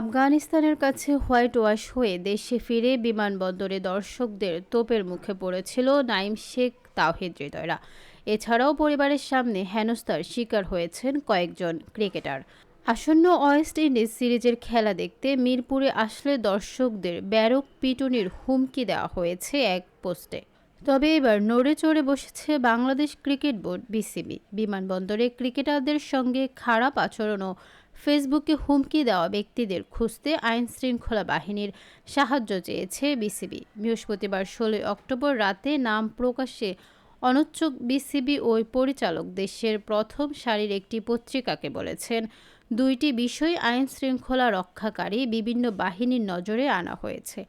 আফগানিস্তানের কাছে white wash হয়ে দেশে ফিরে বিমানবন্দরে দর্শকদের তোপের মুখে পড়েছিল নাইম শেখ তাওহিদ হৃদয়রা। এছাড়াও পরিবারের সামনে হেনস্থার শিকার হয়েছেন কয়েকজন ক্রিকেটার। আসন্ন ওয়েস্ট ইন্ডিজ সিরিজের খেলা দেখতে মিরপুরে আসলে দর্শকদের ব্যারক পিটুনির হুমকি দেওয়া হয়েছে এক পোস্টে। তবে এবার নড়ে চড়ে বসেছে বাংলাদেশ ক্রিকেট বোর্ড বিসিবি। বিমানবন্দরে ক্রিকেটারদের সঙ্গে খারাপ আচরণ ও ফেসবুকে হুমকি দেওয়া ব্যক্তিদের খুঁজতে আইন শৃঙ্খলা বাহিনীর সাহায্য চেয়েছে বিসিবি। বৃহস্পতিবার ষোলোই অক্টোবর রাতে নাম প্রকাশে অনচ্চক বিসিবি ওই পরিচালক দেশের প্রথম সারির একটি পত্রিকাকে বলেছেন, দুইটি বিষয় আইন শৃঙ্খলা রক্ষাকারী বিভিন্ন বাহিনীর নজরে আনা হয়েছে।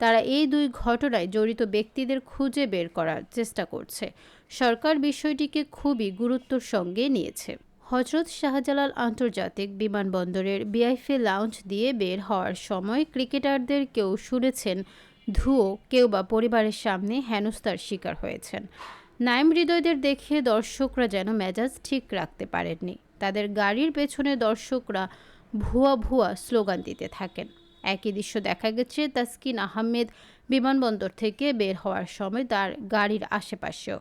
তারা এই দুই ঘটনায় জড়িত ব্যক্তিদের খুঁজে বের করার চেষ্টা করছে। সরকার বিষয়টিকে খুবই গুরুত্বর সঙ্গে নিয়েছে। হজরত শাহজালাল আন্তর্জাতিক বিমানবন্দরের বিআইফি লাউঞ্জ দিয়ে বের হওয়ার সময় ক্রিকেটারদের কেউ শুনেছেন, ধুয়ো, কেউ বা পরিবারের সামনে হেনস্থার শিকার হয়েছেন। নাইম হৃদয়দের দেখে দর্শকরা যেন মেজাজ ঠিক রাখতে পারেননি। তাদের গাড়ির পেছনে দর্শকরা ভুয়া ভুয়া স্লোগান দিতে থাকেন। একই দৃশ্য দেখা গেছে তাসকিন আহমেদ বিমানবন্দর থেকে বের হওয়ার সময় তার গাড়ির আশেপাশেও।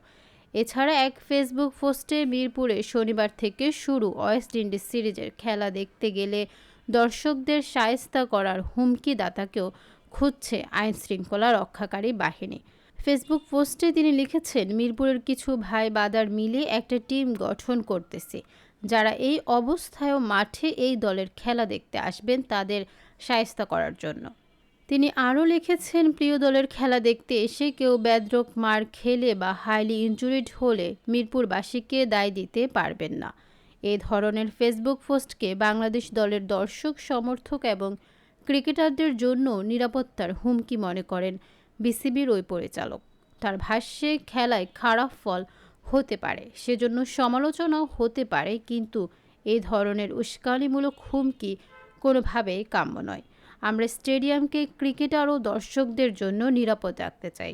এছাড়া এক ফেসবুক পোস্টে মিরপুরে শনিবার থেকে শুরু ওয়েস্ট ইন্ডিজ সিরিজের খেলা দেখতে গেলে দর্শকদের সায়স্তা করার হুমকি দাতাকেও খুঁজছে আইন শৃঙ্খলা রক্ষাকারী বাহিনী। ফেসবুক পোস্টে তিনি লিখেছেন, মিরপুরের কিছু ভাই বাদার মিলে একটা টিম গঠন করতেছে। যারা এই অবস্থায়ও মাঠে এই দলের খেলা দেখতে আসবেন তাদের সায়স্তা করার জন্য। তিনি আরও লিখেছেন, প্রিয় দলের খেলা দেখতে এসে কেউ ব্যাদ্রক মার খেলে বা হাইলি ইনজুরিড হলে মিরপুরবাসীকে দায় দিতে পারবেন না। এ ধরনের ফেসবুক পোস্টকে বাংলাদেশ দলের দর্শক, সমর্থক এবং ক্রিকেটারদের জন্য নিরাপত্তার হুমকি মনে করেন বিসিবির ওই পরিচালক। তার ভাষ্যে, খেলায় খারাপ ফল হতে পারে, সেজন্য সমালোচনাও হতে পারে, কিন্তু এ ধরনের উস্কানিমূলক হুমকি কোনোভাবেই কাম্য নয়। আমরা স্টেডিয়ামকে ক্রিকেটার ও দর্শকদের জন্য নিরাপদ রাখতে চাই।